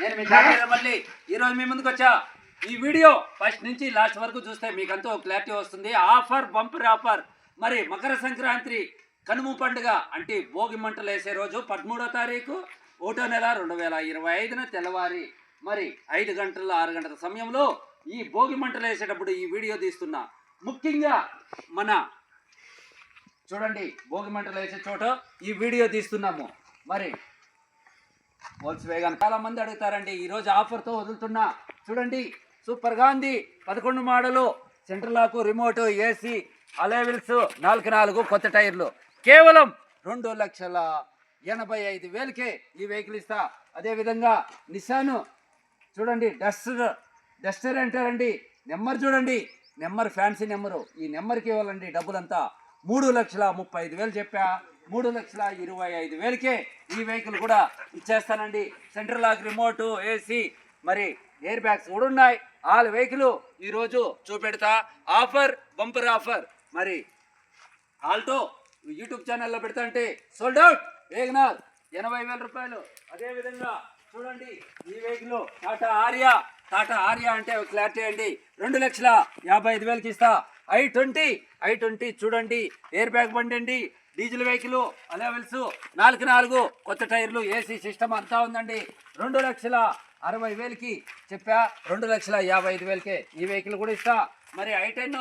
నేను మీ కాకినాడ మళ్ళీ ఈరోజు మీ ముందుకు వచ్చా. ఈ వీడియో ఫస్ట్ నుంచి లాస్ట్ వరకు చూస్తే మీకంతా క్లారిటీ వస్తుంది. Offer bumper offer. మరి మకర సంక్రాంతి కనుమ పండుగ అంటే భోగి మంటలు వేసే రోజు పదమూడో తారీఖు ఒకటో నెల రెండు వేల ఇరవై ఐదున తెల్లవారి. మరి ఐదు గంటల ఆరు గంటల సమయంలో ఈ భోగి మంటలు వేసేటప్పుడు ఈ వీడియో తీస్తున్నా. ముఖ్యంగా మన చూడండి భోగి మంటలు వేసే చోట ఈ వీడియో తీస్తున్నాము. మరి వోల్స్ వేగన్ చాలా మంది అడుగుతారండి ఈరోజు ఆఫర్తో వదులుతున్నా చూడండి సూపర్ ఉంది పదకొండు model central lock remote AC alloy wheels నాలుగు నాలుగు కొత్త టైర్లు. కేవలం రెండు లక్షల ఎనభై ఐదు వేలకే ఈ వెహికల్ ఇస్తా. అదేవిధంగా నిసాను చూడండి డస్టర్ డస్టర్ అంటారండి నెంబర్ చూడండి నెంబర్ ఫ్యాన్సీ నెంబరు. ఈ నెంబర్కి ఇవ్వాలండి డబ్బులంతా. మూడు లక్షల ముప్పై ఐదు వేలు చెప్పా. మూడు లక్షల ఇరవై ఐదు వేలకే ఈ వెహికల్ కూడా ఇచ్చేస్తానండి. సెంట్రల్ లాక్ రిమోట్ ఏసీ మరి ఎయిర్ బ్యాగ్స్ కూడా ఉన్నాయి. ఆల్ వెహికల్ ఈరోజు చూపెడతా. Offer bumper offer. మరి ఆల్టో యూట్యూబ్ ఛానల్లో పెడతా అంటే సోల్డ్ అవుట్ వేగనార్ ఎనభై వేల రూపాయలు. అదేవిధంగా చూడండి ఈ vehicle Tata Aria. Tata Aria అంటే క్లారిటీ అండి. రెండు లక్షల యాభై ఐదు వేలకి ఇస్తా. ఐ ట్వంటీ ఐ ట్వంటీ చూడండి. ఎయిర్ బ్యాగ్ బండి అండి. డీజిల్ వెహికల్ అలెవెల్స్ నాలుగు నాలుగు కొత్త టైర్లు ఏసీ సిస్టమ్ అంతా ఉందండి. రెండు లక్షల అరవై వేలకి చెప్పా. రెండు లక్షల యాభై ఐదు వేలకే ఈ వెహికల్ కూడా ఇస్తా. మరి ఐటెన్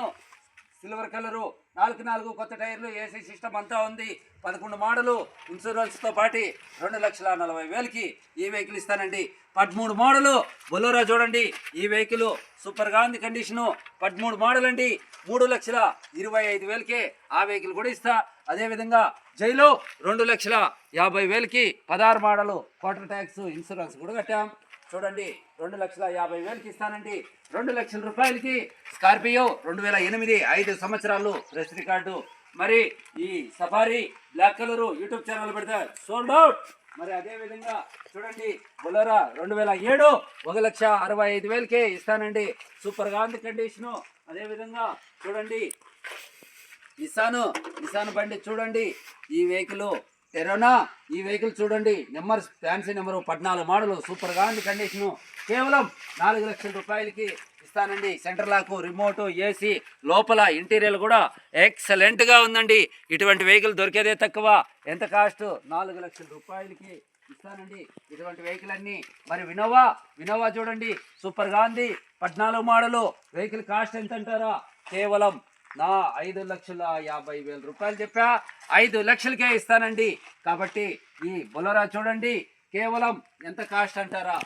సిల్వర్ కలరు నాలుగు నాలుగు కొత్త టైర్లు ఏసీ సిస్టమ్ అంతా ఉంది. పదకొండు మోడలు ఇన్సూరెన్స్తో పాటి రెండు లక్షల నలభై వేలకి ఈ వెహికల్ ఇస్తానండి. పదమూడు మోడలు. బొలోరా చూడండి. ఈ వెహికల్ సూపర్గా ఉంది కండిషను. పదమూడు మోడల్ అండి మూడు లక్షల ఇరవై ఐదు వేలకే ఆ వెహికల్ కూడా ఇస్తా. అదేవిధంగా జైలు రెండు లక్షల యాభై వేలకి పదహారు మోడలు క్వార్టర్ ట్యాక్స్ ఇన్సూరెన్స్ కూడా కట్టాం. చూడండి. రెండు లక్షల యాభై వేలకి ఇస్తానండి. రెండు లక్షల రూపాయలకి స్కార్పియో రెండు వేల ఎనిమిది ఐదు సంవత్సరాలు ప్రెస్ రికార్డు మరి ఈ Safari black colour YouTube channel పెడతారు సోల్డ్ అవుట్. మరి అదే విధంగా చూడండి బొలరా రెండు వేల ఏడు ఒక లక్ష అరవై ఐదు వేలకే ఇస్తానండి. సూపర్గా ఉంది కండిషను అదే విధంగా చూడండి నిసాను నిసాన్ బండి చూడండి ఈ వెహికల్ ఎరోనా ఈ వెహికల్ చూడండి నెంబర్ ఫ్యాన్సీ నెంబరు పద్నాలుగు మోడలు సూపర్గా ఉంది కండిషను కేవలం నాలుగు లక్షల రూపాయలకి ఇస్తానండి. సెంటర్ లాక్ రిమోట్ ఏసీ లోపల ఇంటీరియర్ కూడా ఎక్సలెంట్గా ఉందండి. ఇటువంటి వెహికల్ దొరికేదే తక్కువ. ఎంత కాస్ట్? నాలుగు లక్షల రూపాయలకి ఇస్తానండి. ఇటువంటి వెహికల్ అన్ని. మరి వినోవా? వినోవా చూడండి. సూపర్గా ఉంది. పద్నాలుగు మోడలు. వెహికల్ కాస్ట్ ఎంత అంటారా? కేవలం నా ఐదు లక్షల యాభై వేల రూపాయలు చెప్పా. ఐదు లక్షలకే ఇస్తానండి. కాబట్టి ఈ బొలరా చూడండి. కేవలం ఎంత కాస్ట్ అంటారా?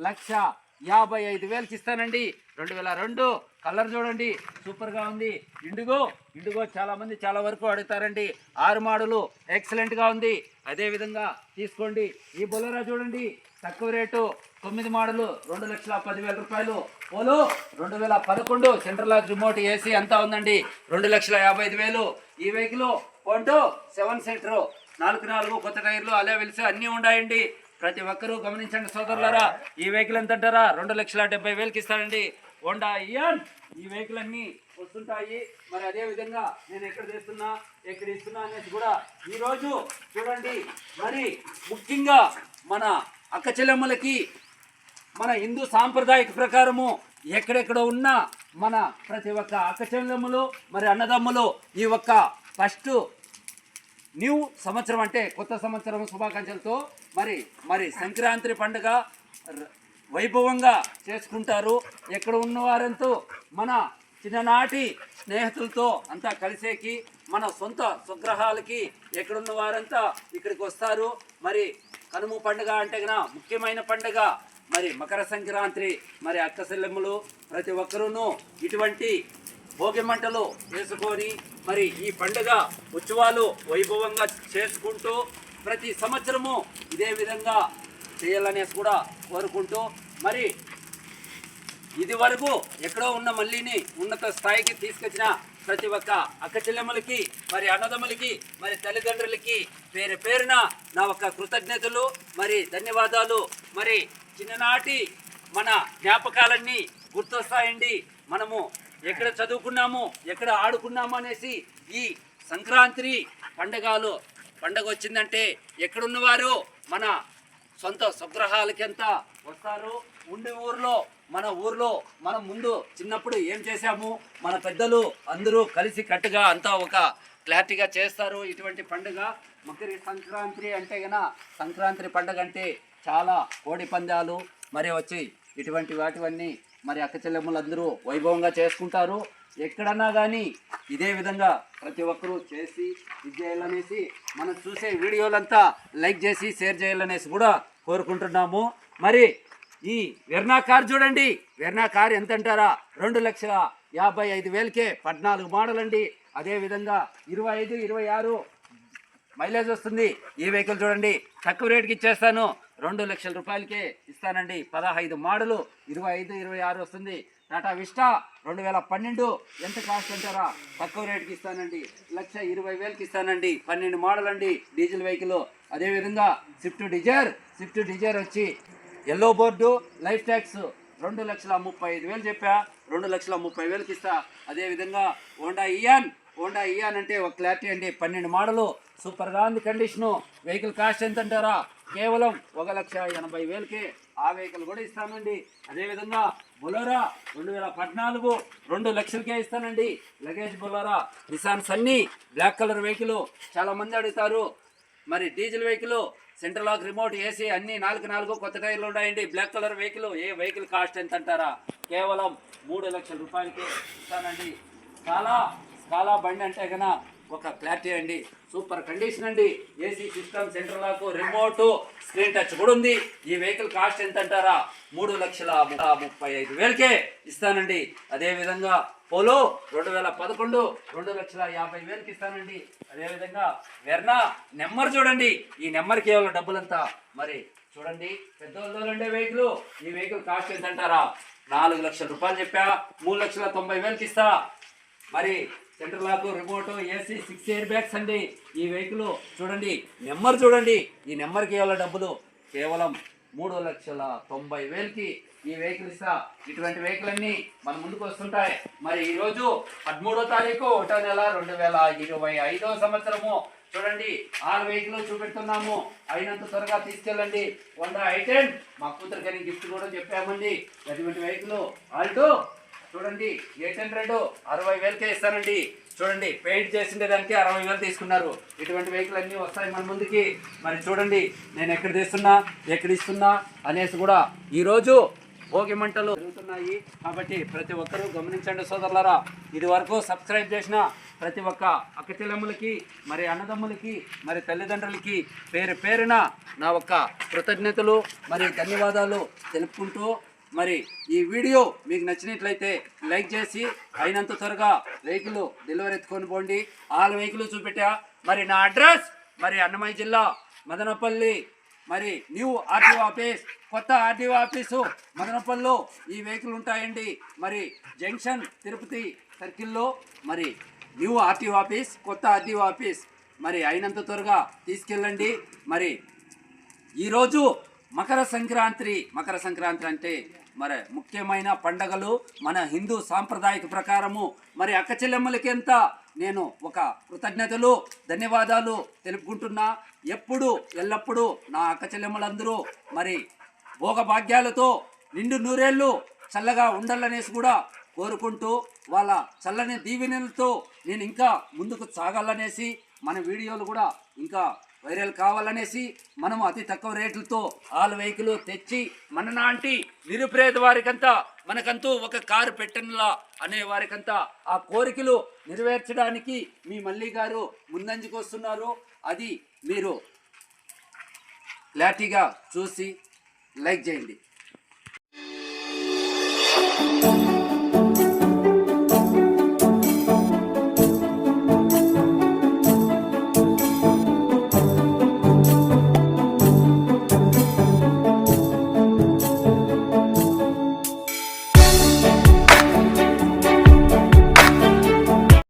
లక్ష యాభై ఐదు వేలకి ఇస్తానండి రెండు వేల రెండు. కలర్ చూడండి సూపర్గా ఉంది. ఇండిగో ఇండిగో చాలామంది చాలా వరకు అడుగుతారండి. ఆరు మోడలు ఎక్సలెంట్గా ఉంది. అదేవిధంగా తీసుకోండి. ఈ బొలరా చూడండి తక్కువ రేటు తొమ్మిది మోడలు రెండు లక్షల పదివేల రూపాయలు. పోలో రెండు వేల పదకొండు సెంట్రల్ లాక్ రిమోట్ ఏసీ అంతా ఉందండి. రెండు లక్షల యాభై ఐదు వేలు. ఈ వెహికల్ కొంటూ సెవెన్ సీటర్ నాలుగు నాలుగు కొత్త టైర్లు అలా వెలిసి అన్నీ ఉన్నాయండి ప్రతి ఒక్కరూ గమనించండి సోదరులారా ఈ వెహికల్ ఎంత అంటారా? రెండు లక్షల డెబ్బై వేలకి ఇస్తారండి. హోండా ఇయన్. ఈ వెహికల్ అన్నీ వస్తుంటాయి. మరి అదే విధంగా నేను ఎక్కడ చేస్తున్నా ఎక్కడ ఇస్తున్నా అనేది కూడా ఈరోజు చూడండి. మరి ముఖ్యంగా మన అక్క చెల్లెమ్మలకి మన హిందూ సాంప్రదాయక ప్రకారము ఎక్కడెక్కడ ఉన్న మన ప్రతి ఒక్క అక్క చెల్లెమ్మలు మరి అన్నదమ్ములు ఈ ఒక్క ఫస్ట్ న్యూ సంవత్సరం అంటే కొత్త సంవత్సరం శుభాకాంక్షలతో మరి మరి సంక్రాంతి పండుగ వైభవంగా చేసుకుంటారు. ఎక్కడ ఉన్నవారంతో మన చిన్ననాటి స్నేహితులతో అంతా కలిసేకి మన సొంత స్వగ్రహాలకి ఎక్కడున్న వారంతా ఇక్కడికి వస్తారు. మరి కనుమ పండుగ అంటే గన ముఖ్యమైన పండుగ. మరి మకర సంక్రాంతి మరి అక్కసెల్లెమ్మలు ప్రతి ఒక్కరూ ఇటువంటి భోగి మంటలు వేసుకొని మరి ఈ పండుగ ఉత్సవాలు వైభవంగా చేసుకుంటూ ప్రతి సంవత్సరము ఇదే విధంగా చేయాలనేసి కూడా కోరుకుంటూ మరి ఇది వరకు ఎక్కడో ఉన్న మళ్ళీని ఉన్నత స్థాయికి తీసుకొచ్చిన ప్రతి ఒక్క అక్క చెల్లెమ్మలకి మరి అన్నదమ్ములకి మరి తల్లిదండ్రులకి పేరు పేరున నా ఒక్క కృతజ్ఞతలు మరి ధన్యవాదాలు. మరి చిన్ననాటి మన జ్ఞాపకాలన్నీ గుర్తొస్తాయండి. మనము ఎక్కడ చదువుకున్నాము ఎక్కడ ఆడుకున్నాము అనేసి ఈ సంక్రాంతి పండగలు పండగ వచ్చిందంటే ఎక్కడున్నవారు? మన సొంత స్వగ్రహాలకెంత వస్తారు? ఉండి ఊర్లో మన ఊర్లో మనం ముందు చిన్నప్పుడు ఏం చేశాము? మన పెద్దలు అందరూ కలిసి కట్టుగా అంతా ఒక క్లారిటీగా చేస్తారు. ఇటువంటి పండుగ మకర సంక్రాంతి అంటే గన సంక్రాంతి పండుగ అంటే చాలా కోడి పందాలు మరి వచ్చి ఇటువంటి వాటివన్నీ మరి అక్క చెల్లెమ్మలందరూ వైభవంగా చేసుకుంటారు. ఎక్కడన్నా కానీ ఇదే విధంగా ప్రతి ఒక్కరూ చేసి ఇది చేయాలనేసి మనం చూసే వీడియోలంతా లైక్ చేసి షేర్ చేయాలనేసి కూడా కోరుకుంటున్నాము. మరి ఈ వెర్నా కార్ చూడండి. వెర్నా కార్ ఎంత అంటారా రెండు లక్షల యాభై ఐదు వేలకే పద్నాలుగు మోడల్ అండి అదేవిధంగా ఇరవై ఐదు ఇరవై ఆరు మైలేజ్ వస్తుంది. ఈ వెహికల్ చూడండి. తక్కువ రేటుకి ఇచ్చేస్తాను. రెండు లక్షల రూపాయలకే ఇస్తానండి. పదహైదు మోడలు ఇరవై ఐదు ఇరవై ఆరు వస్తుంది. టాటా విస్టా రెండు వేల పన్నెండు. ఎంత కాస్ట్ అంటారా? తక్కువ రేటుకి ఇస్తానండి. లక్ష ఇరవై వేలకి ఇస్తానండి. పన్నెండు మోడల్ అండి డీజిల్ వెహికల్. అదేవిధంగా స్విఫ్ట్ డిజైర్ స్విఫ్ట్ డిజైర్ వచ్చి ఎల్లో బోర్డు లైఫ్ ట్యాక్స్ రెండు లక్షల ముప్పై ఐదు వేలు చెప్పా. రెండు లక్షల ముప్పై వేలకి ఇస్తా. అదేవిధంగా హోండా ఇయాన్. హోండా ఇయాన్ అంటే ఒక క్లారిటీ అండి. పన్నెండు మోడలు. సూపర్గా ఉంది కండిషను. వెహికల్ కాస్ట్ ఎంత అంటారా కేవలం ఒక లక్ష ఎనభై వేలకే ఆ వెహికల్ కూడా ఇస్తానండి. అదేవిధంగా బొలోరా రెండు వేల పద్నాలుగు రెండు లక్షలకే ఇస్తానండి. Luggage Bolero Nissan Sunny black colour vehicle చాలా మంది అడుగుతారు. మరి diesel vehicle central lock remote AC అన్ని నాలుగు నాలుగు కొత్త టైర్లు ఉన్నాయండి. బ్లాక్ కలర్ వెహికల్ ఏ వెహికల్ కాస్ట్ ఎంత అంటారా? కేవలం మూడు లక్షల రూపాయలకి ఇస్తానండి. చాలా చాలా బండి అంటే కన్నా ఒక క్లారిటీ అండి. సూపర్ కండిషన్ అండి. AC system centre lock remote screen touch కూడా ఉంది. ఈ వెహికల్ కాస్ట్ ఎంత అంటారా మూడు లక్షల ముప్పై ఐదు వేలకే ఇస్తానండి. అదేవిధంగా పోలో రెండు వేల పదకొండు రెండు లక్షల యాభై వేలకి ఇస్తానండి. అదేవిధంగా వెర్నా నెంబర్ చూడండి. ఈ నెంబర్ కేవలం డబ్బులంతా. మరి చూడండి. పెద్దోళ్ళు ఉండే వెహికల్ ఈ వెహికల్ కాస్ట్ ఎంత అంటారా నాలుగు లక్షల రూపాయలు చెప్పా. మూడు లక్షల తొంభై వేలకి ఇస్తా. మరి centre lock remote AC six air bags అండి ఈ వెహికల్. చూడండి నెంబర్ చూడండి. ఈ నెంబర్కి ఇవాళ డబ్బులు. కేవలం మూడు లక్షల తొంభై వేలకి ఈ వెహికల్ ఇస్తా. ఇటువంటి వెహికల్ అన్ని మన ముందుకు వస్తుంటాయి. మరి ఈరోజు పదమూడో తారీఖు ఒకటో నెల రెండు వేల ఇరవై ఐదో సంవత్సరము. చూడండి ఆరు వెహికల్ చూపెడుతున్నాము. అయినంత త్వరగా తీసుకెళ్ళండి. వంద ఐటెన్ మా కూతురు కూతురికని గిఫ్ట్ కూడా చెప్పామండి. అటువంటి వెహికల్? ఆల్టో చూడండి ఎయిట్ హండ్రెడ్ అరవై వేలకే ఇస్తానండి. చూడండి పెయింట్ చేసిండే దానికి అరవై వేలు తీసుకున్నారు. ఇటువంటి వెహికల్ అన్నీ వస్తాయి మన ముందుకి. మరి చూడండి నేను ఎక్కడ తీస్తున్నా ఎక్కడ ఇస్తున్నా అనేసి కూడా ఈరోజు భోగి మంటలు జరుగుతున్నాయి. కాబట్టి ప్రతి ఒక్కరూ గమనించండి సోదరులారా ఇది వరకు సబ్స్క్రైబ్ చేసిన ప్రతి ఒక్క అక్కచెల్లెమ్మలకి మరి అన్నదమ్ములకి మరి తల్లిదండ్రులకి పేరు పేరున నా ఒక్క కృతజ్ఞతలు మరి ధన్యవాదాలు తెలుపుకుంటూ మరి ఈ వీడియో మీకు నచ్చినట్లయితే లైక్ చేసి అయినంత త్వరగా వెహికల్ డెలివరీ ఎత్తుకొని పోండి. ఆల వెహికల్ చూపెట్టా. మరి నా అడ్రస్ మరి అన్నమయ్య జిల్లా మదనపల్లి మరి న్యూ ఆర్టీఓ ఆఫీస్ కొత్త ఆర్టీఓ ఆఫీసు మదనపల్లిలో ఈ వెహికల్ ఉంటాయండి. మరి జంక్షన్ తిరుపతి సర్కిల్లో మరి న్యూ ఆర్టీఓ ఆఫీస్ కొత్త ఆర్టీఓ ఆఫీస్ మరి అయినంత త్వరగా తీసుకెళ్ళండి. మరి ఈరోజు మకర సంక్రాంతి మకర సంక్రాంతి అంటే మరి ముఖ్యమైన పండగలు మన హిందూ సాంప్రదాయక ప్రకారము. మరి అక్కచెల్లెమ్మలకి ఎంత? నేను ఒక కృతజ్ఞతలు ధన్యవాదాలు తెలుపుకుంటున్నా. ఎప్పుడు ఎల్లప్పుడూ నా అక్క చెల్లెమ్మలందరూ మరి భోగభాగ్యాలతో నిండు నూరేళ్ళు చల్లగా ఉండాలనేసి కూడా కోరుకుంటూ వాళ్ళ చల్లని దీవెనలతో నేను ఇంకా ముందుకు సాగాలనేసి మన వీడియోలు కూడా ఇంకా వైరల్ కావాలనేసి మనం అతి తక్కువ రేట్లతో ఆల్ వెహికల్ తెచ్చి మన నాంటి నిరుపేద వారికంతా మనకంతూ ఒక కారు పెట్టనులా అనే వారికంతా ఆ కోరికలు నెరవేర్చడానికి మీ మల్లి గారు ముందంజకు వస్తున్నారు. అది మీరు క్లారిటీగా చూసి లైక్ చేయండి.